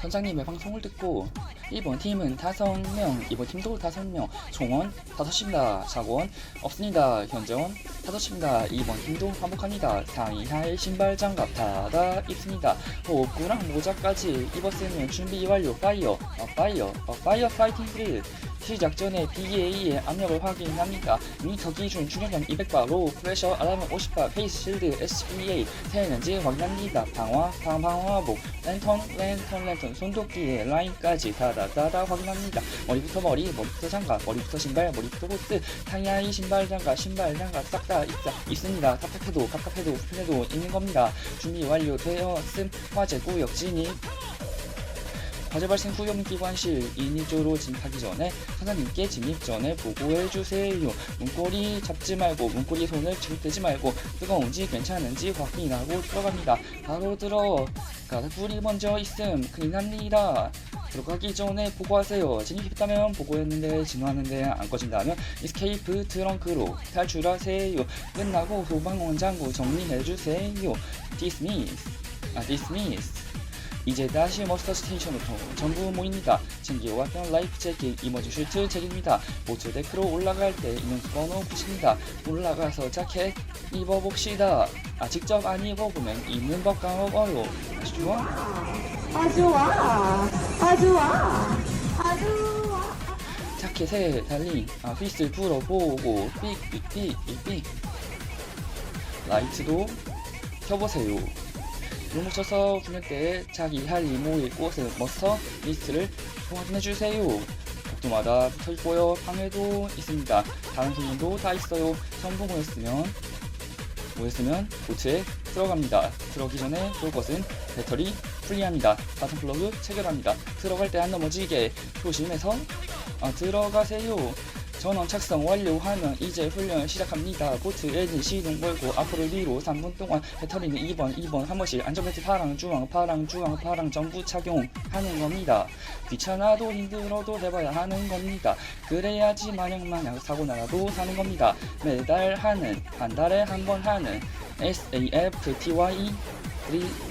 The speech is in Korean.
선장님의 방송을 듣고 1번 팀은 5명, 2번 팀도 5명, 총원 5입니다. 자원 없습니다. 현재원 5입니다. 2번 팀도 반복합니다. 상의하에 신발 장갑 닫아 입습니다. 호흡구랑 모자까지 입었으면 준비 완료. 파이어, 어, 파이어, 어, 파이어 파이팅 드 릴. 시작 전에 BA의 압력을 확인합니다. 미터 기준 충격량 200바, 로우 프레셔 알람은 50바, 페이스 실드 SBA 새는지 확인합니다. 방화, 방 방화복, 랜턴, 랜턴, 랜턴, 손도끼에 라인까지 다다다다 확인합니다. 머리부터 머리, 머리부터 장갑, 머리부터 신발, 머리부터 보트, 타이아이 신발 장갑, 신발 장갑 싹 다 있다 있습니다. 답답해도 갑갑해도 풀려도 있는 겁니다. 준비 완료되었음 화재 구역 진입. 화재 발생 후용 기관실 인위조로 진입하기 전에 사장님께 진입 전에 보고해 주세요. 문고리 잡지 말고 문고리 손을 들대지 말고 뜨거운지 괜찮은지 확인하고 들어갑니다. 바로 들어가 불이 먼저 있음 큰일 납니다. 들어가기 전에 보고하세요. 진입했다면 보고했는데 진화하는데 안 꺼진다면 이스케이프 트렁크로 탈출하세요. 끝나고 소방원 장구 정리해 주세요. 디스미스. 아 디스미스. 이제 다시 머스터 스테이션으로 전부 모입니다. 챙겨왔던 라이프 재킷, 이머지 슈트 책입니다. 보트 데크로 올라갈 때 번호 붙입니다. 올라가서 자켓 입어봅시다. 아 직접 안 입어보면 입는 법 까먹어요. 아주 좋아? 아 좋아 아 좋아 아 좋아 자켓에 달린 아, 휘슬 불어보고 삑삑삑삑삑 라이트도 켜보세요. 물 묻혀서 구면 때 자기 할 이모의 꽃을 머스터 리스트를 확인해주세요. 복도마다 붙어있고요. 방에도 있습니다. 다른 손님도 다 있어요. 전부 모였으면 모였으면 보트에 들어갑니다. 들어가기 전에 볼 것은 배터리 분리합니다. 바텀 플러그 체결합니다. 들어갈 때 안 넘어지게 조심해서 아, 들어가세요. 전원 착성 완료하면 이제 훈련 시작합니다. 보트 엔진 시동 걸고 앞으로 뒤로 3분 동안 배터리는 2번, 2번 한 번씩 안전벨트 파랑, 주황, 파랑, 주황, 파랑 전부 착용하는 겁니다. 귀찮아도 힘들어도 해봐야 하는 겁니다. 그래야지 마냥 마냥 사고 나라도 사는 겁니다. 매달 하는, 한 달에 한 번 하는 SAFTY 3